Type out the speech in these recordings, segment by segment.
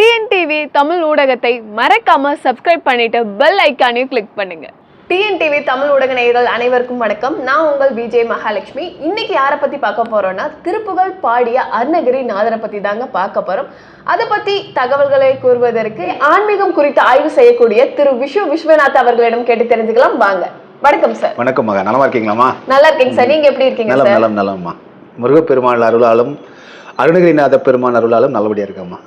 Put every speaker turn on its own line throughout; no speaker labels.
TNTV Tamil ஊடகத்தை மறக்காம subscribe பண்ணிட்டு பெல் ஐக்கானையும் கிளிக் பண்ணுங்க. டிஎன்டிவி தமிழ் ஊடக நேயர்கள் அனைவருக்கும் வணக்கம். நான் உங்கள் விஜய் மகாலட்சுமி. இன்னைக்கு யாரை பத்தி பார்க்க போறோம்னா திருப்புகழ் பாடிய அருணகிரி நாதரை பத்தி தாங்க பார்க்க போறோம். அதை பத்தி தகவல்களை கூறுவதற்கு ஆன்மீகம் குறித்து ஆய்வு செய்யக்கூடிய திரு விஸ்வ விஸ்வநாத் அவர்களிடம் கேட்டு தெரிஞ்சுக்கலாம். வாங்க. வணக்கம் சார்
வணக்கம் மகா. நலமா இருக்கீங்களாம்மா?
நல்லா இருக்கீங்க சார் நீங்க எப்படி இருக்கீங்க
நலம் நலம் நலம்மா. முருகப்பெருமாள் அருளாலும் அருணகிரிநாத பெருமான் அருளாலும் நல்லபடியா இருக்கம்மா.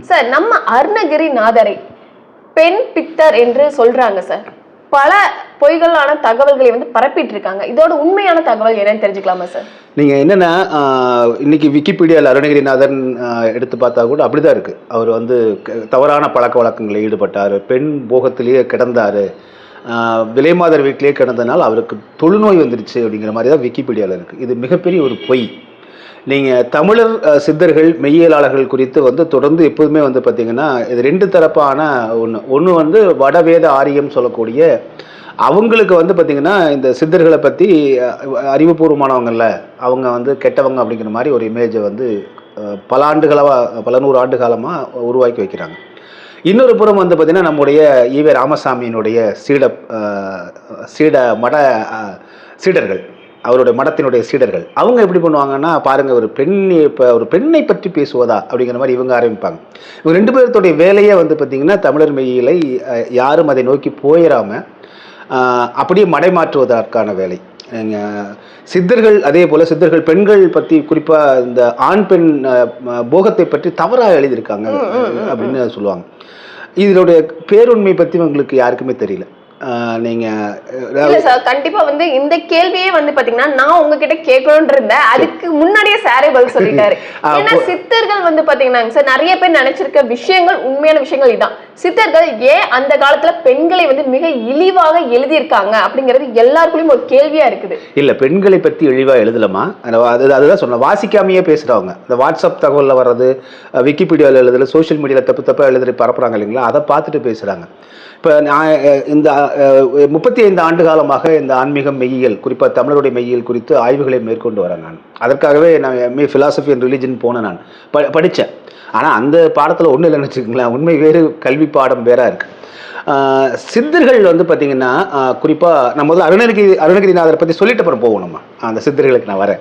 சார் நம்ம அருணகிரி நாதரை பெண் பித்தர் என்று சொல்றாங்க சார். பல பொய்களான தகவல்களை வந்து பரப்பிட்டு இருக்காங்க இதோட உண்மையான தகவல் என்னன்னு தெரிஞ்சுக்கலாமா சார்?
நீங்க என்னன்னா இன்னைக்கு விக்கிபீடியாவில் அருணகிரிநாதன் எடுத்து பார்த்தா கூட அப்படிதான் இருக்கு. அவர் வந்து க- தவறான பழக்க வழக்கங்களில் ஈடுபட்டார் பெண் போகத்திலேயே கிடந்தார் விலைமாதர் வீட்டிலேயே கிடந்தனால் அவருக்கு தொழுநோய் வந்துருச்சு அப்படிங்கிற மாதிரி தான் விக்கிபீடியாவில் இருக்கு. இது மிகப்பெரிய ஒரு பொய். நீங்கள் தமிழர் சித்தர்கள் மெய்யியலாளர்கள் குறித்து வந்து தொடர்ந்து எப்போதுமே வந்து பார்த்திங்கன்னா இது ரெண்டு தரப்பான ஒன்று ஒன்று வந்து வடவேத ஆரியம் சொல்லக்கூடிய அவங்களுக்கு வந்து பார்த்தீங்கன்னா இந்த சித்தர்களை பற்றி அறிவுபூர்வமானவங்கல்ல அவங்க வந்து கெட்டவங்க அப்படிங்கிற மாதிரி ஒரு இமேஜை வந்து பல ஆண்டுகளாக பல நூறு ஆண்டு காலமாக உருவாக்கி வைக்கிறாங்க. இன்னொரு புறம் வந்து பார்த்தீங்கன்னா நம்முடைய ஈவே ராமசாமியினுடைய சீட சீட மட சீடர்கள். அவருடைய மடத்தினுடைய சீடர்கள். அவங்க எப்படி பண்ணுவாங்கன்னா பாருங்க ஒரு பெண் இப்போ ஒரு பெண்ணை பற்றி பேசுவதா அப்படிங்கிற மாதிரி இவங்க ஆரம்பிப்பாங்க. இவங்க ரெண்டு பேர்த்துடைய வேலையே வந்து பார்த்தீங்கன்னா தமிழர் மெய்யிலை யாரும் அதை நோக்கி போயிடாம அஹ், அப்படியே மடைமாற்றுவதற்கான வேலை. சித்தர்கள் அதே போல சித்தர்கள் பெண்கள் பற்றி குறிப்பாக இந்த ஆண் பெண் போகத்தை பற்றி தவறாக எழுதியிருக்காங்க அப்படின்னு சொல்லுவாங்க. இதனுடைய பேருண்மை பற்றி உங்களுக்கு யாருக்குமே தெரியல. நீங்க
சார் கண்டிப்பா வந்து இந்த கேள்வியே வந்து பாத்தீங்கன்னா நான் உங்ககிட்ட கேட்கணும்னு இருந்தேன் அதுக்கு முன்னாடியே சாரே பதில் சொல்லிட்டாரு. ஏன்னா சித்தர்கள் வந்து பாத்தீங்கன்னா சார் நிறைய பேர் நினைச்சிருக்க விஷயங்கள் உண்மையான விஷயங்கள் இதான். சித்தர்கள் ஏன் அந்த காலத்துல பெண்களை வந்து மிக இழிவாக எழுதியிருக்காங்க அப்படிங்கிறது எல்லாருக்குள்ளயும் ஒரு கேள்வியா இருக்குது.
இல்ல பெண்களை பத்தி இழிவா எழுதலமா அது அதுதான் சொன்ன வாசிக்காமையே பேசுறவங்க. இந்த வாட்ஸ்அப் தகவல்ல வர்றது அஹ், விக்கிபீடியாவில் எழுதுறது சோஷியல் மீடியாவில் தப்பு தப்பா எழுதுறது பரப்புறாங்க இல்லைங்களா? அதை பார்த்துட்டு பேசுறாங்க. இப்போ நான் இந்த முப்பத்தி ஐந்து ஆண்டு காலமாக இந்த ஆன்மீகம் மெய்யியல் குறிப்பாக தமிழருடைய மெய்யியல் குறித்து ஆய்வுகளை மேற்கொண்டு வரேன் நான். அதற்காகவே நான் எம்ஏ ஃபிலாசபி அண்ட் ரிலிஜன் போனேன் நான். ப படித்தேன் ஆனால் அந்த பாடத்தில் ஒன்றும் இல்லைன்னு வச்சுக்கோங்களேன். உண்மை வேறு கல்வி பாடம் வேறாக இருக்குது சித்தர்கள் வந்து பார்த்தீங்கன்னா குறிப்பாக நம்ம முதல்ல அருணகிரி அருணகிரிநாதரை பற்றி சொல்லிட்டு அப்புறம் போவோம் நம்ம. அந்த சித்தர்களுக்கு நான் வரேன்.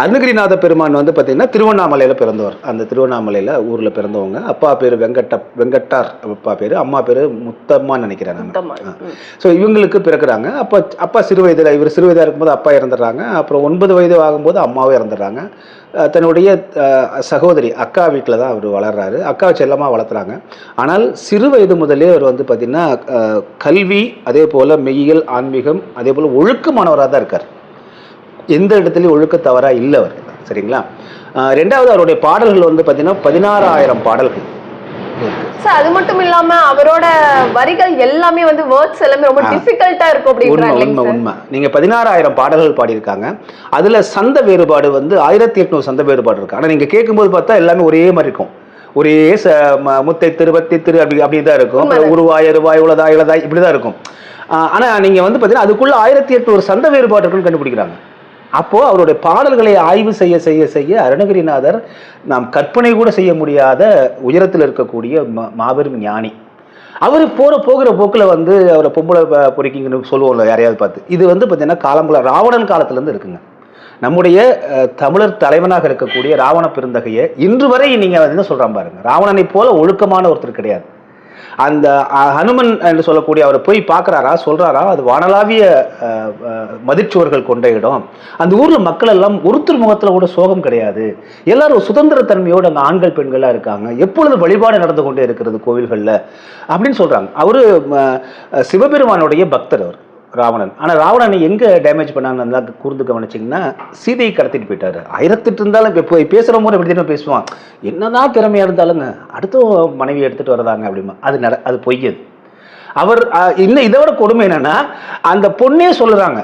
அருணகிரிநாத பெருமான் வந்து பார்த்தீங்கன்னா திருவண்ணாமலையில் பிறந்தவர். அந்த திருவண்ணாமலையில் ஊரில் பிறந்தவங்க. அப்பா பேர் வெங்கட்ட வெங்கட்டார் அப்பா பேர். அம்மா பேர் முத்தம்மான்னு நினைக்கிறேன். நான். ஸோ இவங்களுக்கு பிறக்குறாங்க. அப்போ அப்பா சிறு வயதில் இவர் சிறு வயதாக இருக்கும்போது அப்பா இறந்துடுறாங்க. அப்புறம் ஒன்பது வயது ஆகும்போது அம்மாவும் இறந்துடுறாங்க. தன்னுடைய சகோதரி அக்கா வீட்டில் தான் அவர் வளர்றாரு. அக்காவை செல்லமாக வளர்த்துறாங்க. ஆனால் சிறு வயது முதலே அவர் வந்து பார்த்திங்கன்னா கல்வி அதே போல் மெய்யியல் ஆன்மீகம் அதே போல் ஒழுக்கமானவராக தான் இருக்கார். எந்த இடத்துலையும் ஒழுக்க தவறாக இல்லை அவர். சரிங்களா? ரெண்டாவது அவருடைய பாடல்கள் வந்து பார்த்திங்கன்னா பதினாறாயிரம் பாடல்கள்.
சார் அது மட்டும் இல்லாம அவரோட வரிகள் எல்லாமே வந்து வேர்ட்ஸ் எல்லாமே ரொம்ப. டிஃபிகல்ட்டா இருக்கும் அப்படின்றாங்க
உண்மை உண்மை நீங்க பதினாறாயிரம் பாடல்கள் பாடியிருக்காங்க. அதுல சந்த வேறுபாடு வந்து ஆயிரத்தி எட்நூறு சந்த வேறுபாடு இருக்கு. ஆனா நீங்க கேட்கும்போது பார்த்தா எல்லாமே ஒரே மாதிரி இருக்கும். ஒரே ச முத்தை திரு வத்தி திரு அப்படி அப்படி தான் இருக்கும். உருவாய் அருவாய் உளதாய் இளதாய் இப்படி தான் இருக்கும் ஆனா நீங்க வந்து பார்த்தீங்கன்னா அதுக்குள்ள ஆயிரத்தி எட்நூறு சந்த வேறுபாடு இருக்குன்னு கண்டுபிடிக்கிறாங்க. அப்போ அவருடைய பாடல்களை ஆய்வு செய்ய செய்ய செய்ய அருணகிரிநாதர் நாம் கற்பனை கூட செய்ய முடியாத உயரத்தில் இருக்கக்கூடிய மாபெரும் ஞானி. அவர் போகிற போகிற போக்கில் வந்து அவரை பொம்பளை பொறிக்கிங்கன்னு சொல்லுவோம்ல யாரையாவது பார்த்து. இது வந்து பார்த்தீங்கன்னா காலங்குல ராவணன் காலத்துலேருந்து இருக்குங்க. நம்முடைய தமிழர் தலைவனாக இருக்கக்கூடிய ராவண பெருந்தகையை இன்று வரை நீங்கள் என்ன சொல்கிறான் பாருங்க. ராவணனை போல ஒழுக்கமான ஒருத்தர் கிடையாது. அந்த ஹனுமன் என்று சொல்லக்கூடிய அவரை போய் பார்க்குறாரா சொல்கிறாரா அது வானளாவிய மதிச்சுவர்கள் கொண்ட இடம். அந்த ஊரில் மக்கள் எல்லாம் ஒருத்தர் முகத்தில் கூட சோகம் கிடையாது. எல்லாரும் சுதந்திர தன்மையோடு அங்கே ஆண்கள் பெண்களாக இருக்காங்க. எப்பொழுது வழிபாடு நடந்து கொண்டே இருக்கிறது கோவில்களில்? அப்படின்னு சொல்கிறாங்க அவர் சிவபெருமானுடைய பக்தர் அவர். ராவணன். ஆனால் ராவணனை எங்கே டேமேஜ் பண்ணான்னு நல்லா கூர்ந்து கவனிச்சிங்கன்னா சீதையை கடத்திட்டு போயிட்டாரு. ஆயிரத்திட்டு இருந்தாலும் இப்போ பேசுகிற போது எப்படி தான் பேசுவான். என்னதான் திறமையாக இருந்தாலுங்க அடுத்த மனைவி எடுத்துகிட்டு வரதாங்க அப்படிமா. அது நட அது பொய்யது. அவர் இன்னும் இதை விட கொடுமை என்னன்னா அந்த பொண்ணே சொல்லுறாங்க.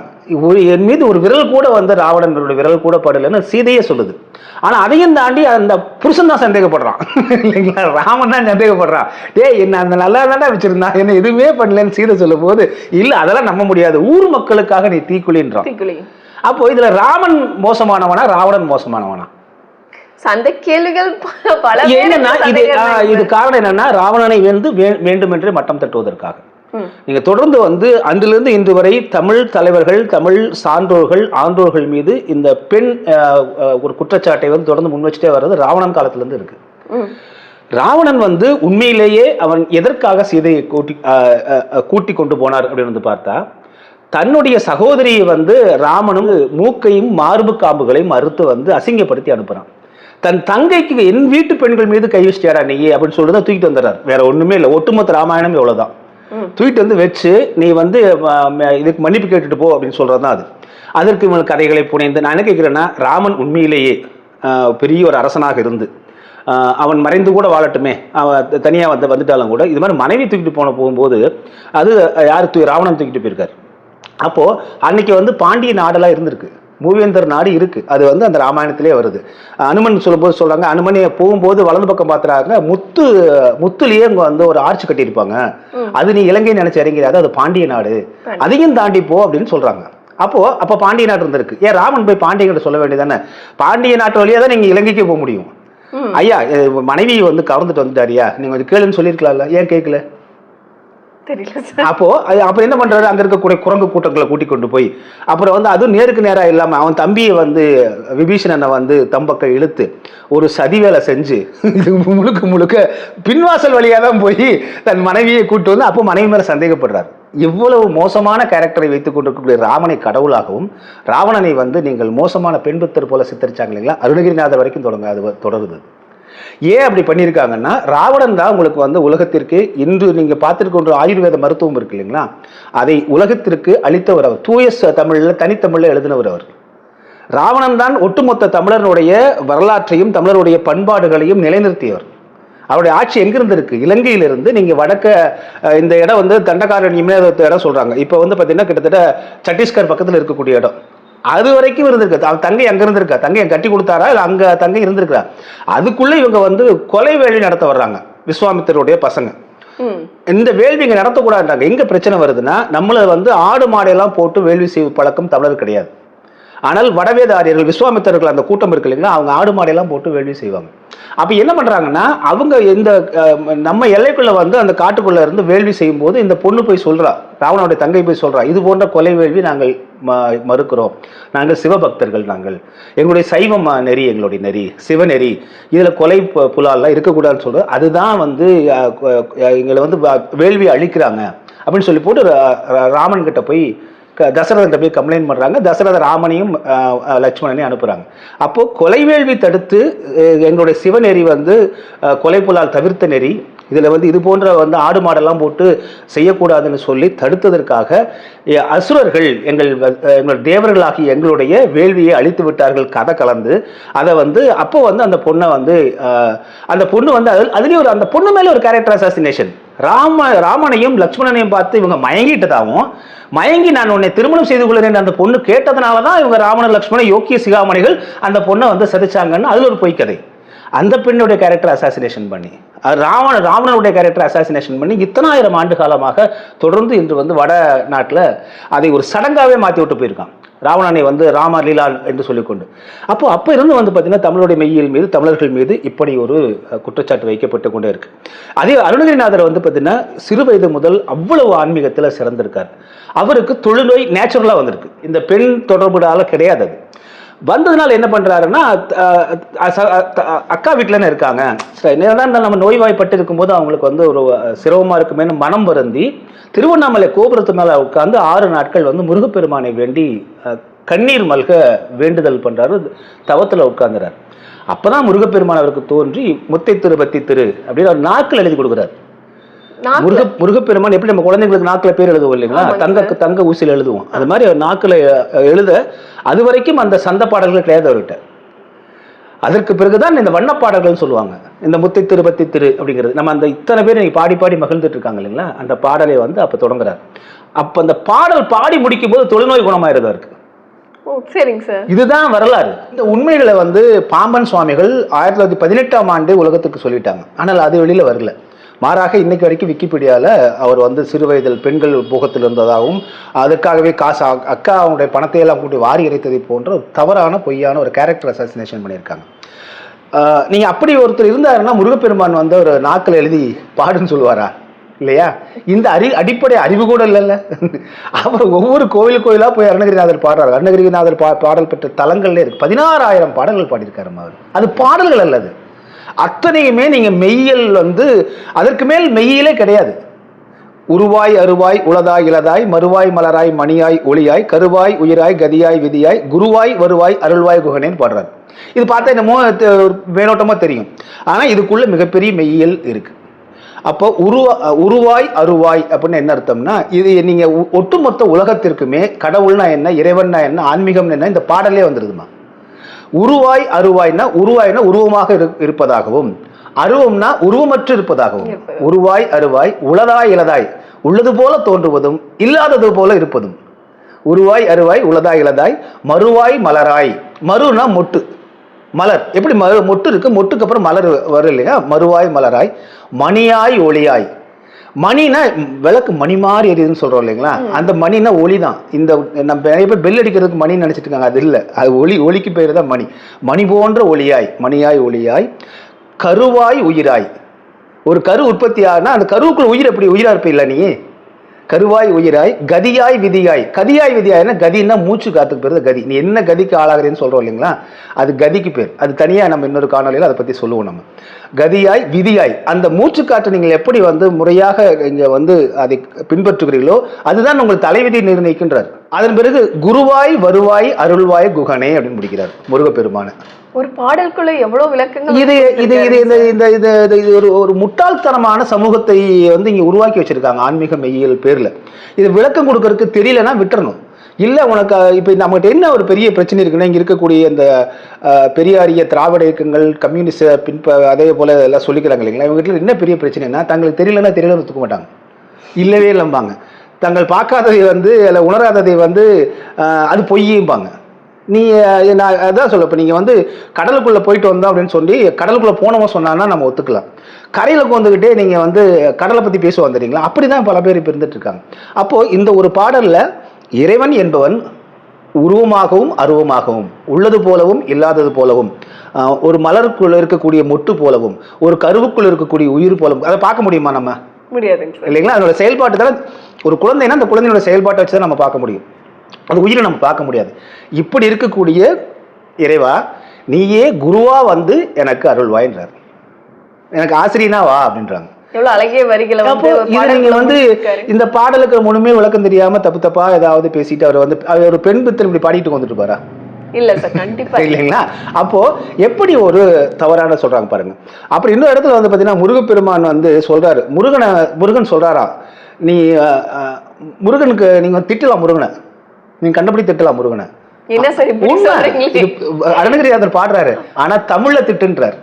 என் மீது ஒரு விரல் கூட வந்து ராவணனுடைய விரல் கூட படலைன்னு சீதையே சொல்லுது. ஆனா அதையும் தாண்டி அந்த புருஷன் தான் சந்தேகப்படுறான். இல்லைங்களா? ராமன் தான் சந்தேகப்படுறான். டேய் என்ன அந்த நல்லா தானே வச்சிருந்தான் என்ன எதுவுமே பண்ணலன்னு சீதை சொல்லும் போது இல்ல அதெல்லாம் நம்ப முடியாது. ஊர் மக்களுக்காக நீ தீக்குளின்றான்
தீக்குளி
அப்போ இதுல ராமன் மோசமானவனா ராவணன் மோசமானவனா?
அந்த கேள்விகள் பல
என்னன்னா இது. இது காரணம் என்னன்னா ராவணனை வந்து வே- வேண்டுமென்றே மட்டம் தட்டுவதற்காக. நீங்க தொடர்ந்து வந்து அன்றிலிருந்து இன்று வரை தமிழ் தலைவர்கள் தமிழ் சான்றோர்கள் ஆன்றோர்கள் மீது இந்த பெண் ஒரு குற்றச்சாட்டை வந்து தொடர்ந்து முன் வச்சுட்டே வர்றது ராவணன் காலத்துல இருந்து இருக்கு. ராவணன் வந்து உண்மையிலேயே அவன் எதற்காக சீதையை கூட்டி கூட்டி கொண்டு போனார் அப்படின்னு வந்து பார்த்தா தன்னுடைய சகோதரியை வந்து ராமனும் மூக்கையும் மார்பு காம்புகளையும் மறுத்து வந்து அசிங்கப்படுத்தி அனுப்புறான். தன் தங்கைக்கு என் வீட்டு பெண்கள் மீது கை வச்சிட்டியாடா நீ அப்படின்னு சொல்லிட்டு தான் தூக்கிட்டு வந்துடுறார். வேற ஒண்ணுமே இல்லை. ஒட்டுமொத்த ராமாயணம் இவ்வளவுதான். தூக்கிட்டு வந்து வச்சு நீ வந்து இதுக்கு மன்னிப்பு கேட்டுட்டு போ அப்படின்னு சொல்றது தான் அது. அதற்கு இவன் கதைகளை புனைந்து நான் என்ன கேட்குறேன்னா ராமன் உண்மையிலேயே பெரிய ஒரு அரசனாக இருந்து அவன் மறைந்து கூட வாழட்டுமே அவன் தனியாக வந்து வந்துட்டாலும் கூட இது மாதிரி மனைவி தூக்கிட்டு போன போகும்போது அது யார் தூ ராவணன் தூக்கிட்டு போயிருக்காரு. அப்போது அன்னைக்கு வந்து பாண்டிய நாடெல்லாம் இருந்திருக்கு. மூவேந்தர் நாடு இருக்கு. அது வந்து அந்த ராமாயணத்திலே வருது. அனுமன் சொல்லும்போது சொல்றாங்க அனுமனை போகும்போது வலது பக்கம் பாத்துறாங்க முத்து முத்துலயே அங்க வந்து ஒரு ஆர்ச் கட்டியிருப்பாங்க. அது நீ இலங்கை நினைச்சு இறங்கிறாது அது பாண்டிய நாடு. அதையும் தாண்டி போ அப்படின்னு சொல்றாங்க. அப்போ அப்ப பாண்டிய நாடு இருந்திருக்கு. ஏன் ராமன் போய் பாண்டிய நாடு சொல்ல வேண்டியதானே பாண்டிய நாட்டு வழியா தான் நீங்க இலங்கைக்கே போக முடியும். ஐயா மனைவி வந்து கவர்ந்துட்டு வந்துட்டாரியா நீங்க கொஞ்சம் கேளுன்னு சொல்லியிருக்கலாம்ல. ஏன் கேட்கல? அப்போ அது அப்புறம் என்ன பண்றாரு? அங்க இருக்கக்கூடிய குரங்கு கூட்டங்களை கூட்டி கொண்டு போய் அப்புறம் வந்து அதுவும் நேருக்கு நேரா இல்லாம அவன் தம்பியை வந்து விபீஷணனை வந்து தம்பக்க இழுத்து ஒரு சதி வேலை செஞ்சு முழுக்க முழுக்க பின்வாசல் வழியா தான் போய் தன் மனைவியை கூட்டு வந்து அப்போ மனைவி மேல சந்தேகப்படுறாரு. இவ்வளவு மோசமான கேரக்டரை வைத்துக் கொண்டிருக்கக்கூடிய ராமனை கடவுளாகவும் ராவணனை வந்து நீங்கள் மோசமான பெண்புத்தர் போல சித்தரிச்சாங்க இல்லைங்களா? அருணகிரிநாதர் வரைக்கும் தொடங்க அது தொடருது. ஏன் அப்படி பண்ணியிருக்காங்கன்னா ராவணன் தான் உங்களுக்கு வந்து உலகத்திற்கு இன்று நீங்க பார்த்துருக்கின்ற ஆயுர்வேத மருத்துவம் இருக்கு இல்லைங்களா? அதை உலகத்திற்கு அளித்தவர் அவர். தூய தமிழில் தமிழ்ல எழுதினவர் அவர். ராவணன் தான் ஒட்டுமொத்த தமிழருடைய வரலாற்றையும் தமிழருடைய பண்பாடுகளையும் நிலைநிறுத்தியவர். அவருடைய ஆட்சி எங்கிருந்து இருக்கு? இலங்கையிலிருந்து. நீங்க வடக்க இந்த இடம் வந்து தண்டகாரண்யம்னு ஒரு இடம் சொல்றாங்க. இப்போ வந்து பாத்தீங்கன்னா கிட்டத்தட்ட சத்தீஸ்கர் பக்கத்துல இருக்கக்கூடிய இடம். அது வரைக்கும் இருந்திருக்கு. அவன் தங்கை அங்க இருந்திருக்கா? தங்கை கட்டி கொடுத்தாரா? இல்ல அங்க தங்கை இருந்திருக்கா அதுக்குள்ள இவங்க வந்து கொலை வேள்வி நடத்த வர்றாங்க. விஸ்வாமித்தருடைய பசங்க. இந்த வேள்வி இங்க நடத்தக்கூடாதுன்றாங்க. எங்க பிரச்சனை வருதுன்னா நம்மள வந்து ஆடு மாடையெல்லாம் போட்டு வேள்வி செய்யும் பழக்கம் தமிழர் கிடையாது. ஆனால் வடவேத ஆரியர்கள் விஸ்வாமித்தர்கள் அந்த கூட்டம் இருக்கு இல்லைங்களா அவங்க ஆடு மாடையெல்லாம் போட்டு வேள்வி செய்வாங்க. அப்ப என்ன பண்றாங்கன்னா அவங்க இந்த நம்ம எல்லைக்குள்ள வந்து அந்த காட்டுக்குள்ள இருந்து வேள்வி செய்யும் போது இந்த பொண்ணு போய் சொல்றா ராவணனுடைய தங்கை போய் சொல்றா இது போன்ற கொலை வேள்வி நாங்கள் ம- மறுக்கிறோம். நாங்கள் சிவபக்தர்கள் நாங்கள். எங்களுடைய சைவம் நெறி எங்களுடைய நெறி சிவநெறி இதுல கொலை பு- புலால்லாம் இருக்கக்கூடாதுன்னு சொல்றது அதுதான் வந்து எங்களை வந்து வ- வேள்வி அழிக்கிறாங்க. அப்படின்னு சொல்லி போட்டு ரா- ராமன் கிட்ட போய் தசரதன் தம்பி போய் கம்ப்ளைண்ட் பண்ணுறாங்க தசரத ராமனையும் லட்சுமணனையும் அனுப்புகிறாங்க அப்போது கொலை வேள்வி தடுத்து எங்களுடைய சிவநெறி வந்து கொலை புலால் தவிர்த்த நெறி இதில் வந்து இது போன்ற வந்து ஆடு மாடெல்லாம் போட்டு செய்யக்கூடாதுன்னு சொல்லி தடுத்ததற்காக அசுரர்கள் எங்கள் வ- எங்கள் தேவர்களாகி எங்களுடைய வேள்வியை அழித்து விட்டார்கள் கதை கலந்து. அதை வந்து அப்போ வந்து அந்த பொண்ணை வந்து அந்த பொண்ணு வந்து அது அதுலேயும் ஒரு அந்த பொண்ணு மேலே ஒரு கேரக்டர் அசாசினேஷன் ராம ராமனையும் லக்ஷ்மணனையும் பார்த்து இவங்க மயங்கிட்டதாகவும் மயங்கி நான் உன்னை திருமணம் செய்து கொள்கிறேன் அந்த பொண்ணு கேட்டதுனால தான் இவங்க ராமன லக்ஷ்மண யோக்கிய சிகாமணிகள் அந்த பொண்ணை வந்து சதிச்சாங்கன்னு அதில் ஒரு பொய்க்கதை. அந்த பெண்ணுடைய கேரக்டர் அசாசினேஷன் பண்ணி ராவண ராவணனுடைய கேரக்டர் அசாசினேஷன் பண்ணி இத்தனாயிரம் ஆண்டு காலமாக தொடர்ந்து இன்று வந்து வட நாட்டில் அதை ஒரு சடங்காவே மாற்றி விட்டு போயிருக்கான். ராவணனை வந்து ராம லீலா என்று சொல்லிக்கொண்டு. அப்போ அப்போ இருந்து வந்து பார்த்தீங்கன்னா தமிழுடைய மெய்யியல் மீது தமிழர்கள் மீது இப்படி ஒரு குற்றச்சாட்டு வைக்கப்பட்டு கொண்டே இருக்கு. அதே அருணகிரிநாதர் வந்து பார்த்தீங்கன்னா சிறு வயது முதல் அவ்வளவு ஆன்மீகத்தில் சிறந்திருக்கார். அவருக்கு தொழுநோய் நேச்சுரலாக வந்திருக்கு. இந்த பெண் தொடர்புடால கிடையாது அது. வந்ததுனால என்ன பண்றாருன்னா அக்கா வீட்டிலன்னு இருக்காங்க. சரி, என்னதான் நம்ம நோய்வாய்ப்பட்டு இருக்கும்போது அவங்களுக்கு வந்து ஒரு சிரமமாக சிரமமா இருக்குமேனு மனம் வருந்தி திருவண்ணாமலை கோபுரத்து மேல உட்கார்ந்து ஆறு நாட்கள் வந்து முருகப்பெருமானை வேண்டி கண்ணீர் மல்க வேண்டுதல் பண்றாரு. தவத்துல உட்கார்ந்துறாரு. அப்பதான் முருகப்பெருமான் அவருக்கு தோன்றி முத்தை திருபத்தி திரு அப்படின்னு அவர் நாக்கில் எழுதி கொடுக்குறாரு. முருக முருகப்பெருமான் எப்படி நம்ம குழந்தைங்களுக்கு நாக்குல பேர் எழுதுவோம் இல்லைங்களா? தங்க தங்க ஊசியில் எழுதுவோம். அது மாதிரி நாக்குல எழுத அது வரைக்கும் அந்த சந்த பாடல்கள் கிடையாது அவர்கிட்ட. அதற்கு பிறகுதான் இந்த வண்ணப்பாடல்கள் சொல்லுவாங்க. இந்த முத்தை திருபத்தி திரு அப்படிங்கிறது. நம்ம அந்த இத்தனை பேர் நீங்க பாடி பாடி மகிழ்ந்துட்டு இருக்காங்க இல்லைங்களா? அந்த பாடலை வந்து அப்ப தொடங்குறாரு. அப்ப அந்த பாடல் பாடி முடிக்கும் போது தொழுநோய் குணமாயிருதா இருக்கு
சரிங்க சார்.
இதுதான் வரலாறு. இந்த உண்மைகளை வந்து பாம்பன் சுவாமிகள் ஆயிரத்தி தொள்ளாயிரத்தி பதினெட்டாம் ஆண்டு உலகத்துக்கு சொல்லிட்டாங்க. ஆனால் அது வெளியில வரல. மாறாக இன்னைக்கு வரைக்கும் விக்கிபீடியாவில் அவர் வந்து சிறு வயதில் பெண்கள் போகத்தில் இருந்ததாகவும் அதுக்காகவே காசு அக்கா அவங்களுடைய பணத்தை எல்லாம் கூட்டி வாரி இறைத்ததை போன்ற ஒரு தவறான பொய்யான ஒரு கேரக்டர் அசாசினேஷன் பண்ணியிருக்காங்க. நீங்கள் அப்படி ஒருத்தர் இருந்தாருன்னா முருகப்பெருமான் வந்து ஒரு நாக்கில் எழுதி பாடுன்னு சொல்லுவாரா? இல்லையா? இந்த அறி அடிப்படை அறிவு கூட இல்லைல்ல. அவர் ஒவ்வொரு கோவில் கோயிலாக போய் அருணகிரிநாதர் பாடுறாரு. அருணகிரிநாதர் பா பாடல் பெற்ற தலங்கள்ல இருக்கு. பதினாறாயிரம் பாடல்கள் பாடியிருக்காரு அவர். அது பாடல்கள் அல்லது அத்தனையுமே நீங்கள் மெய்யல் வந்து அதற்கு மேல் மெய்யிலே கிடையாது. உருவாய் அருவாய் உளதாய் இளதாய் மறுவாய் மலராய் மணியாய் ஒளியாய் கருவாய் உயிராய் கதியாய் விதியாய் குருவாய் வருவாய் அருள்வாய் குகனேன்னு பாடுறாரு. இது பார்த்தா என்னமோ மேலோட்டமாக தெரியும். ஆனால் இதுக்குள்ள மிகப்பெரிய மெய்யியல் இருக்கு. அப்போ உருவா உருவாய் அருவாய் அப்படின்னு என்ன அர்த்தம்னா இது நீங்கள் ஒட்டுமொத்த உலகத்திற்குமே கடவுள்னா என்ன இறைவன்னா என்ன ஆன்மீகம்னு என்ன இந்த பாடலே வந்துருதுமா? உருவாய் அருவாய்னா உருவாய்னா உருவமாக இரு- இருப்பதாகவும் அருவம்னா உருவமற்று இருப்பதாகவும்.
இருப்பது.
உருவாய் அருவாய் உளதாய் இளதாய் உள்ளது போல தோன்றுவதும் இல்லாதது போல இருப்பதும். உருவாய் அருவாய் உளதாய் இளதாய் மறுவாய் மலராய். மறுனா மொட்டு. மலர். எப்படி மறு மொட்டு இருக்கு? மொட்டுக்கு அப்புறம் மலர் வரும் இல்லையா? மறுவாய் மலராய். மணியாய் ஒளியாய். மணினா விளக்கு மணி மாதிரி எரியுதுன்னு சொல்றோம் இல்லைங்களா? அந்த மணினா ஒளி தான் இந்த நம்ம நிறைய பேர் பெல் அடிக்கிறதுக்கு மணின்னு நினைச்சிட்டு இருக்காங்க. அது இல்லை. அது ஒளி ஒளிக்கு பேர் தான் மணி. மணி போன்ற ஒளியாய் மணியாய் ஒளியாய் கருவாய் உயிராய். ஒரு கரு உற்பத்தி ஆகுனா அந்த கருவுக்குள்ள உயிர் எப்படி? உயிரா இருப்பீல்ல நீ? கருவாய் உயிராய் கதியாய் விதியாய். கதியாய் விதியாய்னா கதின்னா மூச்சு காத்துக்கு பேர் கதி. நீ என்ன கதிக்கு ஆளாகிறேன்னு சொல்றோம் இல்லைங்களா? அது கதிக்கு பேர். அது தனியா நம்ம இன்னொரு காணொலியில் அதை பத்தி சொல்லுவோம் நம்ம. கதியாய் விதியாய் அந்த மூச்சு காற்றை நீங்கள் எப்படி வந்து முறையாக இங்க வந்து அதை பின்பற்றுகிறீர்களோ அதுதான் உங்கள் தலைவிதி நிர்ணயிக்கின்றார். அதன் பிறகு குருவாய் வருவாய் அருள்வாய் குகனே அப்படின்னு முடிக்கிறார் முருகப்பெருமான.
ஒரு பாடலுக்குள்ள எவ்வளவு விளக்கங்கள்
இது இது இது இந்த இந்த இது- இது ஒரு ஒரு முட்டாள்தனமான சமூகத்தை வந்து இங்க உருவாக்கி வச்சிருக்காங்க ஆன்மீக மெய்யியல் பேர்ல. இது விளக்கம் கொடுக்கறதுக்கு தெரியலன்னா விட்டுறணும். இல்லை உனக்கு இப்போ நம்மகிட்ட என்ன ஒரு பெரிய பிரச்சனை இருக்குன்னா இங்கே இருக்கக்கூடிய இந்த பெரியாரிய திராவிட இயக்கங்கள் கம்யூனிஸ்ட பின்ப அதே போல எல்லாம் சொல்லிக்கிறாங்க இல்லைங்களா? இவங்க வீட்டில் என்ன பெரிய பிரச்சனைனா தங்களுக்கு தெரியலன்னா தெரியலன்னு ஒத்துக்க மாட்டாங்க. இல்லவே இல்லைம்பாங்க தங்கள் பார்க்காததை வந்து அல்ல உணராததை வந்து அது பொய்யும்பாங்க. நீ நான் அதான் சொல்ல இப்போ நீங்கள் வந்து கடலுக்குள்ளே போயிட்டு வந்தோம் அப்படின்னு சொல்லி கடலுக்குள்ளே போனவங்க சொன்னான்னா நம்ம ஒத்துக்கலாம். கரையில் வந்துக்கிட்டே நீங்கள் வந்து கடலை பற்றி பேச வந்துடுறீங்களா அப்படி தான் பல பேர் இப்போ இருந்துட்டு இருக்காங்க. அப்போது இந்த ஒரு பாடலில் இறைவன் என்பவன் உருவமாகவும் அருவமாகவும் உள்ளது போலவும் இல்லாதது போலவும் ஒரு மலருக்குள்ள இருக்கக்கூடிய மொட்டு போலவும் ஒரு கருவுக்குள்ள இருக்கக்கூடிய உயிர் போலவும் அதை பார்க்க முடியுமா நம்ம?
முடியாதுங்க சார்.
இல்லைங்களா? அதோட செயல்பாட்டு தான் ஒரு குழந்தைன்னா அந்த குழந்தையோட செயல்பாட்டை வச்சு தான் நம்ம பார்க்க முடியும். அந்த உயிரை நம்ம பார்க்க முடியாது. இப்படி இருக்கக்கூடிய இறைவா நீயே குருவா வந்து எனக்கு அருள்வாயின்றார். எனக்கு ஆசிரியனா வா அப்படின்றாங்க.
எவ்வளவு அழகிய வரிகளை
நீங்க வந்து. இந்த பாடலுக்கு முழுமே விளக்கம் தெரியாம தப்பு தப்பா ஏதாவது பேசிட்டு அவர் வந்து அவர் ஒரு பெண் பித்தன் இப்படி பாடிட்டு வந்துட்டு பாரா
இல்ல சார் கண்டிப்பா இல்ல.
இல்லைங்களா? அப்போ எப்படி ஒரு தவறான சொல்றாங்க பாருங்க. அப்புறம் இன்னொரு இடத்துல வந்து பாத்தீங்கன்னா முருகப்பெருமான் வந்து சொல்றாரு. முருகனை முருகன் சொல்றாராம் நீ முருகனுக்கு நீங்க திட்டலாம் முருகனை. நீங்க கண்டபடி திட்டலாம் முருகனை.
என்ன சார்
அருணகிரிநாதர் பாடுறாரு. ஆனா தமிழ்ல திட்டுன்றார்.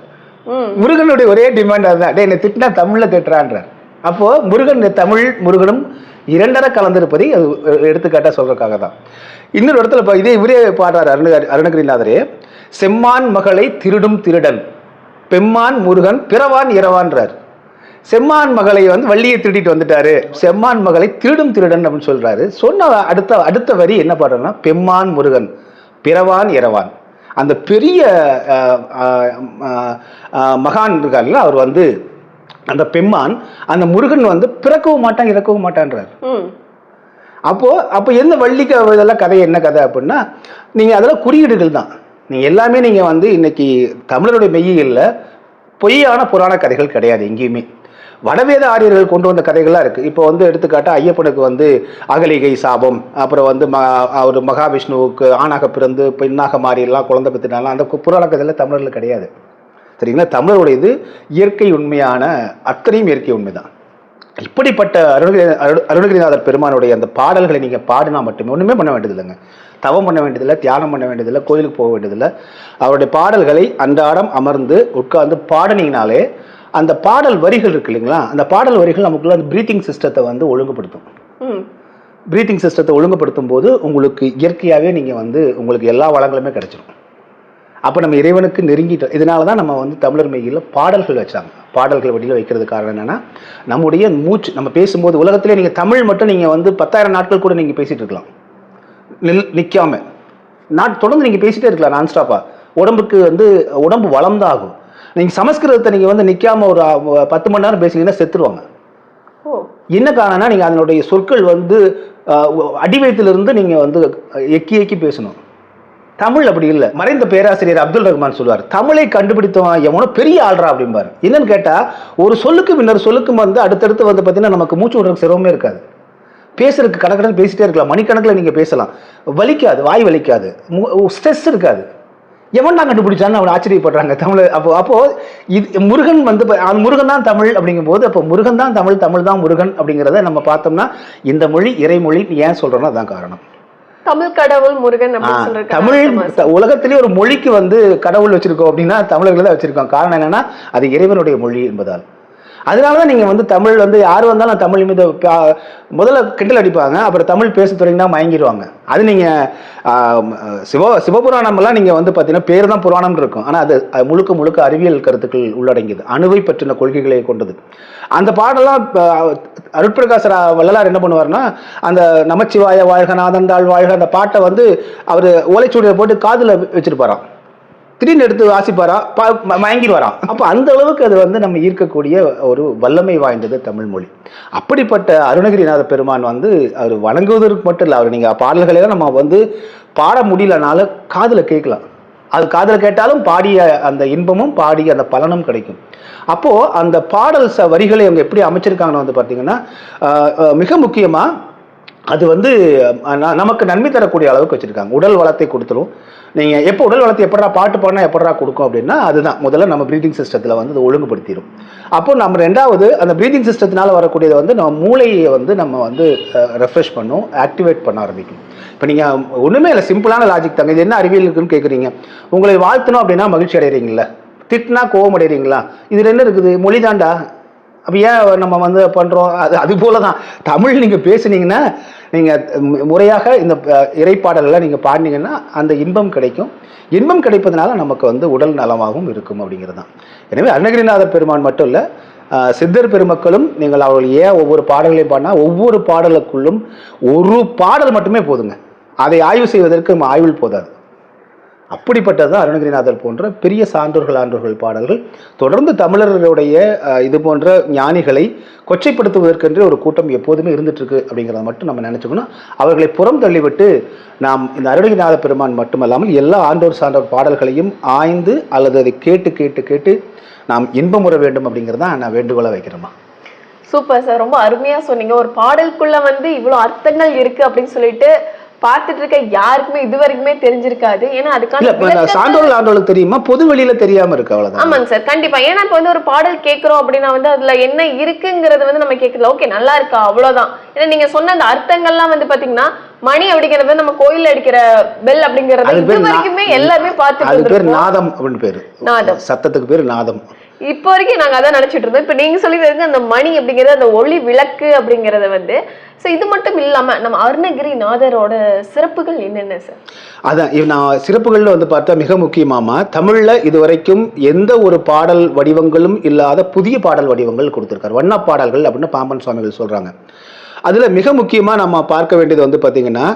முருகனுடைய ஒரே டிமாண்ட் அதுதான். டே என்னை திட்டினா தமிழில் திட்டுறான்றார் அப்போது முருகன் தமிழ் முருகனும் இரண்டரை கலந்திருப்பதை அது எடுத்துக்காட்டாக சொல்கிறதுக்காக தான். இன்னொரு இடத்துல இப்போ இதே இவரே பாடுறார் அருண அருணகிரிநாதரே. செம்மான் மகளை திருடும் திருடன் பெம்மான் முருகன் பிறவான் இரவான்றார். செம்மான் மகளை வந்து வள்ளியை திருடிட்டு வந்துட்டாரு. செம்மான் மகளை திருடும் திருடன் அப்படின்னு சொல்றாரு. சொன்ன அடுத்த அடுத்த வரி என்ன பாடுறோம்னா பெம்மான் முருகன் பிறவான் இரவான். அந்த பெரிய மகான் இருக்கார்ல அவர் வந்து அந்த பெம்மான் அந்த முருகன் வந்து பிறக்கவும் மாட்டான் இறக்கவும் மாட்டான்றார்.
ம்.
அப்போ அப்போ எந்த வள்ளிக்கு இதெல்லாம் கதை என்ன கதை அப்படின்னா நீங்க அதெல்லாம் குறியீடுகள் தான். நீங்க எல்லாமே நீங்க வந்து இன்னைக்கு தமிழருடைய மெய்யியல்ல பொய்யான புராண கதைகள் கிடையாது எங்கேயுமே. வடவேத ஆரியர்கள் கொண்டு வந்த கதைகள்லாம் இருக்குது இப்போ வந்து எடுத்துக்காட்டா ஐயப்பனுக்கு வந்து அகலிகை சாபம் அப்புறம் வந்து ம அவர் மகாவிஷ்ணுவுக்கு ஆணாக பிறந்து பெண்ணாக மாறியெல்லாம் குழந்தை பெற்றுனாலும் அந்த புராண கதையில் தமிழர்கள் கிடையாது. சரிங்களா? தமிழருடைய இது இயற்கை உண்மையான அத்தனையும் இயற்கை உண்மைதான். இப்படிப்பட்ட அருணகிரி அரு- அருணகிரிநாதர் பெருமானுடைய அந்த பாடல்களை நீங்கள் பாடினா மட்டுமே ஒன்றுமே பண்ண வேண்டியதில்லைங்க. தவம் பண்ண வேண்டியதில்லை தியானம் பண்ண வேண்டியதில்லை கோயிலுக்கு போக வேண்டியதில்லை. அவருடைய பாடல்களை அன்றாடம் அமர்ந்து உட்கார்ந்து பாடினீங்கனாலே அந்த பாடல் வரிகள் இருக்கு இல்லைங்களா? அந்த பாடல் வரிகள் நமக்குள்ள அந்த ப்ரீத்திங் சிஸ்டத்தை வந்து ஒழுங்குபடுத்தும். ப்ரீத்திங் சிஸ்டத்தை ஒழுங்குபடுத்தும் போது உங்களுக்கு இயற்கையாகவே நீங்கள் வந்து உங்களுக்கு எல்லா வளங்களுமே கிடைச்சிரும். அப்போ நம்ம இறைவனுக்கு நெருங்கிட்டோம். இதனால தான் நம்ம வந்து தமிழர் மெய்யில் பாடல்கள் வச்சாங்க. பாடல்கள் வழியில் வைக்கிறது காரணம் என்னென்னா நம்முடைய மூச்சு நம்ம பேசும்போது உலகத்திலே நீங்கள் தமிழ் மட்டும் நீங்கள் வந்து பத்தாயிரம் நாட்கள் கூட நீங்கள் பேசிகிட்டு இருக்கலாம். நில் நிற்காம நாட் தொடர்ந்து நீங்கள் பேசிட்டே இருக்கலாம் நான்ஸ்டாப்பாக உடம்புக்கு வந்து உடம்பு வளர்ந்தாகும் நீங்கள் சமஸ்கிருதத்தை நீங்கள் வந்து நிற்காம ஒரு பத்து மணி நேரம் பேசுனீங்கன்னா செத்துருவாங்க.
ஓ.
என்ன காரணம்னா நீங்கள் அதனுடைய சொற்கள் வந்து அடிவயத்திலிருந்து நீங்கள் வந்து எக்கி எக்கி பேசணும். தமிழ் அப்படி இல்லை. மறைந்த பேராசிரியர் அப்துல் ரஹ்மான் சொல்வார் தமிழை கண்டுபிடித்தவன் எவனோ பெரிய ஆள்றா அப்படிம்பார். என்னன்னு கேட்டால் ஒரு சொல்லுக்கு இன்னொரு சொல்லுக்கும் வந்து அடுத்தடுத்து வந்து பார்த்தீங்கன்னா நமக்கு மூச்சு விடுறதுக்கு சிரமமே இருக்காது. பேசுறதுக்கு கணக்கணக்கு பேசிட்டே இருக்கலாம். மணிக்கணக்கில் நீங்கள் பேசலாம். வலிக்காது வாய் வலிக்காது. ஸ்ட்ரெஸ் இருக்காது. எவன் தான் கண்டுபிடிச்சான்னு அவன் ஆச்சரியப்படுறாங்க தமிழ். அப்போ அப்போ இது முருகன் வந்து முருகன் தான் தமிழ் அப்படிங்கும்போது அப்போ முருகன் தான் தமிழ் தமிழ் தான் முருகன் அப்படிங்கிறத நம்ம பார்த்தோம்னா இந்த மொழி இறைமொழி ஏன் சொல்றோம்னா அதான் காரணம்.
தமிழ் கடவுள் முருகன்
தமிழ் உலகத்திலே ஒரு மொழிக்கு வந்து கடவுள் வச்சிருக்கோம் அப்படின்னா தமிழர்கள் தான் வச்சிருக்கோம். காரணம் என்னன்னா அது இறைவனுடைய மொழி என்பதால். அதனால தான் நீங்கள் வந்து தமிழ் வந்து யார் வந்தாலும் தமிழ் மீது முதல்ல கிண்டல் அடிப்பாங்க அப்புறம் தமிழ் பேச தொடங்கினா மயங்கிடுவாங்க அது நீங்கள் சிவ சிவபுராணம்லாம் நீங்கள் வந்து பார்த்தீங்கன்னா பேர் தான் புராணம் இருக்கும். ஆனால் அது முழுக்க முழுக்க அறிவியல் கருத்துக்கள் உள்ளடங்கியது. அணுவை பற்றின கொள்கைகளை கொண்டது. அந்த பாடலாம் அருட்பிரகாச ரா- வள்ளலார் என்ன பண்ணுவார்னா அந்த நமச்சிவாய வாழ்க நாதந்தாள் வாழ்க அந்த பாட்டை வந்து அவர் ஓலைச்சுவடியை போட்டு காதில் வச்சிருப்பாராம். திடீர்னு எடுத்து வாசிப்பாரா? மயங்கிடுவாராம் அப்போ அந்த அளவுக்கு அது வந்து நம்ம ஈர்க்கக்கூடிய ஒரு வல்லமை வாய்ந்தது தமிழ் மொழி. அப்படிப்பட்ட அருணகிரிநாத பெருமான் வந்து அவர் வணங்குவதற்கு மட்டும் இல்லை அவர் நீங்கள் பாடல்களை தான் நம்ம வந்து பாட முடியலனாலும் காதில் கேட்கலாம். அது காதில் கேட்டாலும் பாடிய அந்த இன்பமும் பாடிய அந்த பலனும் கிடைக்கும். அப்போது அந்த பாடல் ச வரிகளை அவங்க எப்படி அமைச்சிருக்காங்கன்னு வந்து பார்த்தீங்கன்னா மிக முக்கியமாக அது வந்து நமக்கு நன்மை தரக்கூடிய அளவுக்கு வச்சுருக்காங்க. உடல் வளத்தை கொடுத்துரும் நீங்கள் எப்போ உடல் வளத்தை எப்படா பாட்டு பாடினா எப்படா கொடுக்கும் அப்படின்னா அதுதான். முதல்ல நம்ம ப்ரீதிங் சிஸ்டத்தில் வந்து அது ஒழுங்குபடுத்திடும் அப்போ நம்ம ரெண்டாவது அந்த ப்ரீதிங் சிஸ்டத்தினால் வரக்கூடியது வந்து நம்ம மூளையை வந்து நம்ம வந்து ரெஃப்ரெஷ் பண்ணும் ஆக்டிவேட் பண்ண ஆரம்பிக்கும். இப்போ நீங்கள் ஒன்றுமே இல்லை சிம்பிளான லாஜிக் தாங்க இது என்ன அறிவியல் இருக்குன்னு கேட்குறீங்க உங்களை வாழ்த்தணும் அப்படின்னா மகிழ்ச்சி அடைகிறீங்களா திட்டினா கோவம் அடைகிறீங்களா இதில் என்ன இருக்குது? மொழி தாண்டா? அப்போ ஏன் நம்ம வந்து பண்ணுறோம் அது அது போல தான் தமிழ் நீங்கள் பேசுனீங்கன்னா நீங்கள் முறையாக இந்த இறைப்பாடலெல்லாம் நீங்கள் பாடினீங்கன்னா அந்த இன்பம் கிடைக்கும். இன்பம் கிடைப்பதனால நமக்கு வந்து உடல் நலமாகவும் இருக்கும் அப்படிங்கிறது தான் எனவே அருணகிரிநாதர் பெருமான் மட்டும் இல்லை சித்தர் பெருமக்களும் நீங்கள் அவர்கள் ஏன் ஒவ்வொரு பாடல்களையும் பாடினா ஒவ்வொரு பாடலுக்குள்ளும் ஒரு பாடல் மட்டுமே போதுங்க. அதை ஆய்வு செய்வதற்கு நம்ம ஆய்வில் போதாது. அப்படிப்பட்டது அருணகிரிநாதர் போன்ற பெரிய சான்றோர்கள் ஆன்றோர்கள் பாடல்கள். தொடர்ந்து தமிழர்களுடைய இது போன்ற ஞானிகளை கொச்சைப்படுத்துவதற்கென்று ஒரு கூட்டம் எப்போதுமே இருந்துட்டுருக்கு அப்படிங்கிறத மட்டும் நம்ம நினச்சிக்கணும். அவர்களை புறம் தள்ளிவிட்டு நாம் இந்த அருணகிரிநாத பெருமான் மட்டுமல்லாமல் எல்லா ஆண்டோர் சான்றோர் பாடல்களையும் ஆய்ந்து அல்லது அதை கேட்டு கேட்டு கேட்டு நாம் இன்பமுற வேண்டும் அப்படிங்கிறதான் நான் வேண்டுகோளை வைக்கிறேம்மா.
Super sir. ரொம்ப அருமையாக சொன்னீங்க. ஒரு பாடலுக்குள்ளே வந்து இவ்வளோ அர்த்தங்கள் இருக்கு அப்படின்னு சொல்லிட்டு பார்த்துட்டு இருக்க யாருக்குமே இது வரைக்குமே தெரிஞ்சிருக்காது. ஏன்னா அதுக்கான
சான்றோர்கள் ஆண்டோர்களுக்கு தெரியுமா? பொது வெளியில தெரியாம இருக்கு அவ்வளவுதான்.
ஆமாங்க சார். கண்டிப்பா. ஏன்னா இப்ப வந்து ஒரு பாடல் கேட்கிறோம் அப்படின்னா வந்து அதுல என்ன இருக்குங்கிறது வந்து நம்ம கேட்கல ஓகே நல்லா இருக்கா? அவ்வளவுதான். ஏன்னா நீங்க சொன்ன அந்த அர்த்தங்கள்லாம் வந்து பாத்தீங்கன்னா மணி அப்படிங்கறது நம்ம கோயில்ல அடிக்கிற பெல் அப்படிங்கறது இது வரைக்குமே எல்லாருமே பார்த்துட்டு
அது பேர். நாதம் அப்படின்னு பேரு.
நாதம்.
சத்தத்துக்கு பேர் நாதம்.
இப்போ வரைக்கும் நாங்கள் அதான் நினச்சிட்டு இருந்தோம். இப்போ நீங்கள் சொல்லி தருங்க அந்த மணி அப்படிங்கிறது அந்த ஒளி விளக்கு அப்படிங்கிறத வந்து ஸோ இது மட்டும் இல்லாமல் நம்ம அருணகிரிநாதரோட சிறப்புகள் என்னென்ன சார்
அதான் நான் சிறப்புகளில் வந்து பார்த்தா மிக முக்கியமாமா தமிழில் இதுவரைக்கும் எந்த ஒரு பாடல் வடிவங்களும் இல்லாத புதிய பாடல் வடிவங்கள் கொடுத்துருக்காரு. வண்ண பாடல்கள் அப்படின்னு பாம்பன் சுவாமிகள் சொல்கிறாங்க அதில் மிக முக்கியமாக நம்ம பார்க்க வேண்டியது வந்து பார்த்திங்கன்னா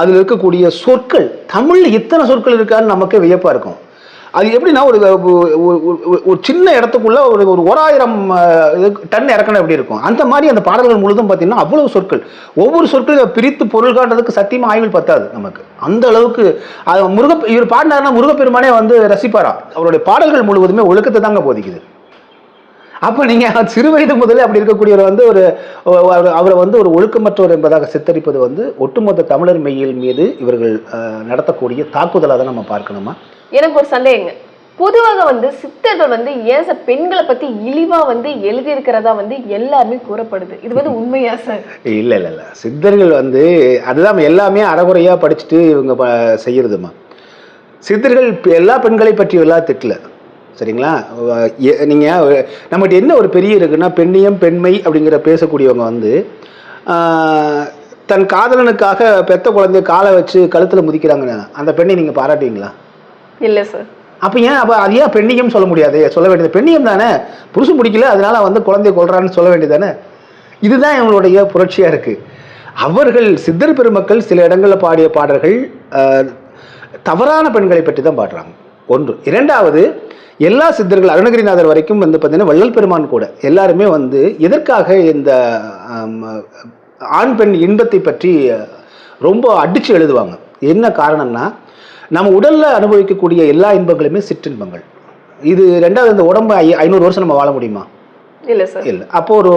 அதில் இருக்கக்கூடிய சொற்கள் தமிழில் இத்தனை சொற்கள் இருக்கான்னு நமக்கு வியப்பாக இருக்கும். அது எப்படின்னா ஒரு ஒரு- சின்ன இடத்துக்குள்ள ஒரு ஒரு ஓராயிரம் டன் இறக்கணும் எப்படி இருக்கும்? அந்த மாதிரி அந்த பாடல்கள் முழுதும் பார்த்தீங்கன்னா அவ்வளவு சொற்கள். ஒவ்வொரு சொற்களையும் பிரித்து பொருள் காட்டுறதுக்கு சத்தியமாக ஆய்வில் பத்தாது நமக்கு. அந்த அளவுக்கு அது முருக இவர் பாடினாருன்னா முருகப்பெருமானே வந்து ரசிப்பாரா? அவருடைய பாடல்கள் முழுவதுமே ஒழுக்கத்தை தாங்க போதிக்குது. அப்போ நீங்கள் சிறு வயது முதலே அப்படி இருக்கக்கூடியவர் வந்து ஒரு அவரை வந்து ஒரு ஒழுக்கமற்றவர் என்பதாக சித்தரிப்பது வந்து ஒட்டுமொத்த தமிழர் மெய்யில் மீது இவர்கள் நடத்தக்கூடிய தாக்குதலாக தான் நம்ம பார்க்கணுமா?
எனக்கு ஒரு சந்தேகங்க. பொதுவாக வந்து சித்தர்கள் வந்து ஏன் சார் பெண்களை பத்தி இழிவா வந்து எழுதியிருக்கிறதா வந்து எல்லாருமே கூறப்படுது. இது வந்து உண்மையா சார்?
இல்லை இல்லை இல்ல. சித்தர்கள் வந்து அதுதான் எல்லாமே அறகுறையா படிச்சுட்டு இவங்க ப செய்யறதுமா சித்தர்கள் எல்லா பெண்களை பற்றி எல்லாம் திட்டல. சரிங்களா? நீங்கள் நம்மகிட்ட என்ன ஒரு பெரிய இருக்குன்னா பெண்ணியம் பெண்மை அப்படிங்கிற பேசக்கூடியவங்க வந்து தன் காதலனுக்காக பெத்த குழந்தைய காலை வச்சு கழுத்தில் முதிக்கிறாங்கன்னு. அந்த பெண்ணை நீங்கள் பாராட்டுவீங்களா?
இல்லை சார்
அப்போ ஏன் அப்போ அது ஏன் பெண்ணியம் சொல்ல முடியாது? சொல்ல வேண்டியது பெண்ணியம் தானே? புருஷன் பிடிக்கல அதனால வந்து குழந்தைய கொள்றான்னு சொல்ல வேண்டியது தானே? இதுதான் இவங்களுடைய புரட்சியாக இருக்குது அவர்கள் சித்தர் பெருமக்கள் சில இடங்களில் பாடிய பாடல்கள் தவறான பெண்களை பற்றி தான் பாடுறாங்க. ஒன்று. இரண்டாவது எல்லா சித்தர்கள் அருணகிரிநாதர் வரைக்கும் வந்து பார்த்தீங்கன்னா வள்ளல் பெருமான் கூட எல்லாருமே வந்து எதற்காக இந்த ஆண் பெண் இன்பத்தை பற்றி ரொம்ப அடிச்சு எழுதுவாங்க. என்ன காரணம்னா நம்ம உடல்ல அனுபவிக்கக்கூடிய எல்லா இன்பங்களுமே சிற்றின்பங்கள். இது ரெண்டாவது இந்த உடம்பு ஐ ஐநூறு வருஷம் நம்ம வாழ முடியுமா?
இல்ல சார்
இல்லை. அப்போ ஒரு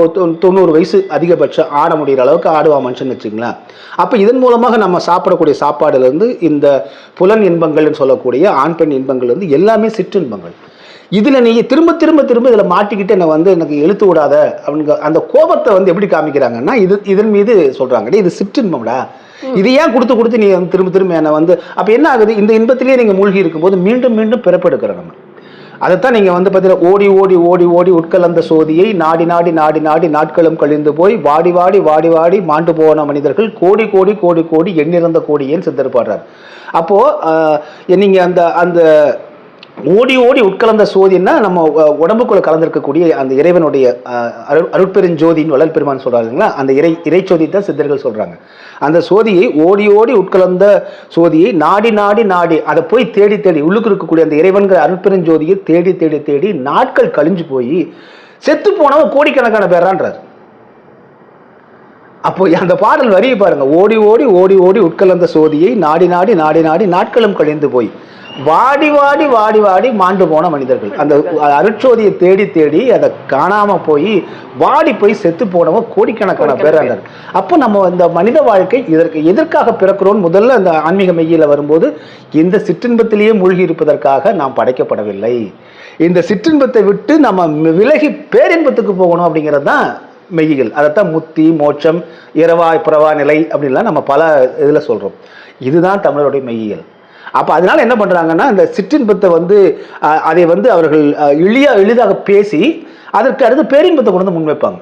தொண்ணூறு வயசு அதிகபட்சம் ஆட முடிகிற அளவுக்கு ஆடுவா மனுஷன் வச்சுங்களேன் அப்போ இதன் மூலமாக நம்ம சாப்பிடக்கூடிய சாப்பாடுலேருந்து இந்த புலன் இன்பங்கள்னு சொல்லக்கூடிய ஆண் பெண் இன்பங்கள் வந்து எல்லாமே சிற்றின்பங்கள். இதில் நீ திரும்ப திரும்ப திரும்ப இதில் மாட்டிக்கிட்டு என்னை வந்து எனக்கு இழுத்து விடாத அவங்க அந்த கோபத்தை வந்து எப்படி காமிக்கிறாங்கன்னா இது இதன் மீது சொல்கிறாங்க இது சிற்றின்பம்டா. இது ஏன் கொடுத்து கொடுத்து நீ வந்து திரும்ப திரும்ப என்னை வந்து அப்போ என்ன ஆகுது? இந்த இன்பத்திலேயே நீங்கள் மூழ்கி இருக்கும்போது மீண்டும் மீண்டும் பிறப்பெடுக்கிறோம் நம்ம. அதைத்தான் நீங்க வந்து பார்த்தீங்கன்னா ஓடி ஓடி ஓடி ஓடி உட்கலந்த சோதியை நாடி நாடி நாடி நாடி நாட்களும் கழிந்து போய் வாடி வாடி வாடி வாடி மாண்டு போன மனிதர்கள் கோடி கோடி கோடி கோடி எண்ணிறந்த கோடியேன்னு சித்தர் பாடுறார் அப்போ ஆஹ், நீங்க அந்த அந்த ஓடி ஓடி உட்கலந்த சோதின்னா நம்ம உடம்புக்குள்ள கலந்திருக்கக்கூடிய அந்த இறைவனுடைய அஹ், அருள் அருட்பெருஞ்சோதின்னு வளர் பெருமான் சொல்றாங்க இல்லைங்களா? அந்த இறை இறைச்சோதி தான் சித்தர்கள் சொல்றாங்க. அந்த சோதியை ஓடி ஓடி உட்கலந்த சோதியை நாடி நாடி நாடி அதை போய் தேடி தேடி உள்ளுக்கு இருக்கக்கூடிய அந்த இறைவன்கிற அருட்பெருஞ்சோதியை தேடி தேடி தேடி நாட்கள் கழிஞ்சு போய் செத்து போனவன் கோடிக்கணக்கான பேரான்றார். அப்போ அந்த பாடல் வரியை பாருங்க. ஓடி ஓடி ஓடி ஓடி உட்கலந்த சோதியை நாடி நாடி நாடி நாடி நாட்களும் கழிந்து போய் வாடி வாடி வாடி வாடி மாண்டு போன மனிதர்கள். அந்த அருட்சோதியை தேடி தேடி அதை காணாம போய் வாடி போய் செத்து போனவன் கோடிக்கணக்கான பேராளர் அப்போ நம்ம இந்த மனித வாழ்க்கை இதற்கு எதற்காக பிறக்கிறோம்? முதல்ல அந்த ஆன்மீக மெய்யில வரும்போது இந்த சிற்றின்பத்திலேயே மூழ்கி இருப்பதற்காக நாம் படைக்கப்படவில்லை. இந்த சிற்றின்பத்தை விட்டு நம்ம விலகி பேரின்பத்துக்கு போகணும் அப்படிங்கிறது தான் மெய்யியல். அதைத்தான் முத்தி மோட்சம் இரவாய் புறவா நிலை அப்படின்லாம் நம்ம பல இதில் சொல்கிறோம் இதுதான் தமிழருடைய மெய்யியல். அப்போ அதனால என்ன பண்ணுறாங்கன்னா இந்த சிற்றின்பத்தை வந்து அதை வந்து அவர்கள் எளிய எளிதாக பேசி அதற்கு அடுத்து பேரின்பத்தை கொண்டு வந்து முன்வைப்பாங்க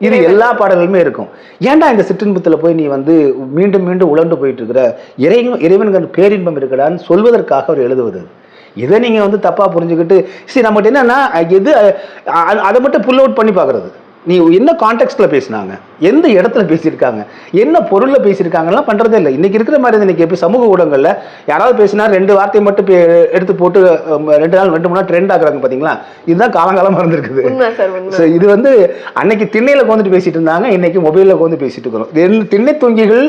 இது எல்லா பாடல்களுமே இருக்கும். ஏன்டா இந்த சிற்றின்பத்தில் போய் நீ வந்து மீண்டும் மீண்டும் உழண்டு போயிட்டு இருக்கிற இறைவன் இறைவனுக்கு பேரின்பம் இருக்கடான்னு சொல்வதற்காக அவர் எழுதுவது இதை நீங்கள் வந்து தப்பாக புரிஞ்சுக்கிட்டு சரி நம்மகிட்ட என்னன்னா எது அதை மட்டும் புல் அவுட் பண்ணி பார்க்குறது. நீ என்ன கான்டெக்ட்ல பேசினாங்க? எந்த இடத்துல பேசியிருக்காங்க? என்ன பொருள்ல பேசியிருக்காங்கலாம் பண்றதே இல்லை. இன்னைக்கு இருக்கிற மாதிரி இன்னைக்கு எப்படி சமூக ஊடகங்கள்ல யாராவது பேசினா ரெண்டு வார்த்தையை மட்டும் எடுத்து போட்டு ரெண்டு நாள் ரெண்டு மூணு நாள் ட்ரெண்ட் ஆகுறாங்க பாத்தீங்களா? இதுதான் காலங்காலமா இருந்திருக்குது. இது வந்து அன்னைக்கு திண்ணையில உட்காந்துட்டு பேசிட்டு இருந்தாங்க இன்னைக்கு மொபைல்ல உட்காந்து பேசிட்டு இருக்கிறோம். திண்ணை தொங்கிகள்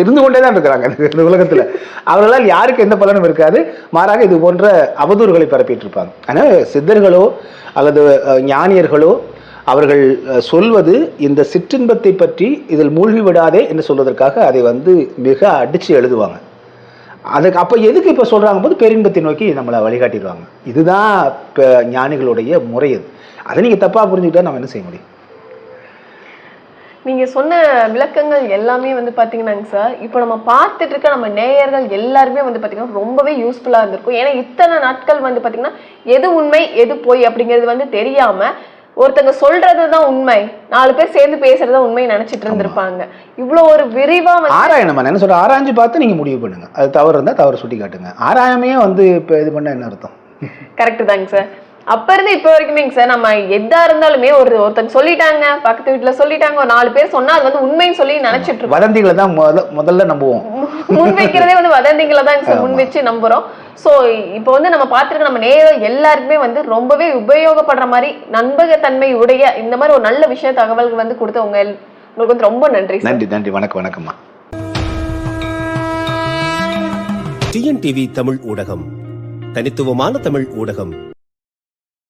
இருந்து கொண்டே தான் இருக்கிறாங்க இந்த உலகத்துல. அவர்களால் யாருக்கு எந்த பலனும் இருக்காது. மாறாக இது போன்ற அவதூறுகளை பரப்பிட்டு இருப்பாங்க. ஆனால் சித்தர்களோ அல்லது ஞானியர்களோ அவர்கள் சொல்வது இந்த சிற்றின்பத்தை பற்றி இதில் மூழ்கி விடாதே என்று சொல்வதற்காக அதை வந்து மிக அடித்து எழுதுவாங்க. அதுக்கு அப்போ எதுக்கு இப்போ சொல்கிறாங்க போது பேரின்பத்தை நோக்கி நம்மளை வழிகாட்டிடுவாங்க. இதுதான் இப்போ ஞானிகளுடைய முறை அது. அதை நீங்கள் தப்பாக புரிஞ்சுக்கிட்டா நம்ம என்ன செய்ய முடியும்?
நீங்கள் சொன்ன விளக்கங்கள் எல்லாமே வந்து பார்த்தீங்கன்னாங்க சார். இப்போ நம்ம பார்த்துட்டு இருக்க நம்ம நேயர்கள் எல்லாருமே வந்து பார்த்தீங்கன்னா ரொம்பவே யூஸ்ஃபுல்லாக இருந்திருக்கும். ஏன்னா இத்தனை நாட்கள் வந்து பார்த்தீங்கன்னா எது உண்மை எது பொய் அப்படிங்கிறது வந்து தெரியாமல் ஒருத்தங்க சொல்றது தான் உண்மை. நாலு பேர் சேர்ந்து பேசுறது தான் உண்மை நினைச்சிட்டு இருந்திருப்பாங்க. இவ்வளவு ஒரு விரிவா
ஆராயணும் என்ன சொல்கிறேன் ஆராய்ஞ்சு பார்த்து நீங்கள் முடிவு பண்ணுங்க. அது தவறு இருந்தால் தவறு சுட்டி காட்டுங்க ஆராயாமையே வந்து இப்போ இது பண்ண என்ன அர்த்தம்?
கரெக்ட் தாங்க சார் அப்ப இருந்து இப்ப வரைக்குமேங்க சார் நம்ம எதா இருந்தாலுமே ஒரு ஒருத்தங்க சொல்லிட்டாங்க பக்கத்து வீட்டுல சொல்லிட்டாங்க ஒரு நாலு பேர் சொன்னா அது வந்து உண்மைன்னு சொல்லி நினைச்சிட்டு இருக்கோம்.
வதந்திகளை தான் முத முதல்ல நம்புவோம்.
முன்வைக்கிறதே வந்து வதந்திகளை தான் சார் முன் வச்சு நம்புறோம். சோ இப்போ வந்து நம்ம பார்த்திருக்க நம்ம நேயர்கள் எல்லாருக்குமே வந்து ரொம்பவே உபயோகப்படுற மாதிரி நண்பகத்தன்மை உடைய இந்த மாதிரி ஒரு நல்ல விஷய தகவல்கள் வந்து கொடுத்தவங்க எல்- உங்களுக்கு வந்து ரொம்ப நன்றி
நன்றி நன்றி. வணக்கம் வணக்கம்மா.
டிஎன்டிவி தமிழ் ஊடகம். தனித்துவமான தமிழ் ஊடகம்.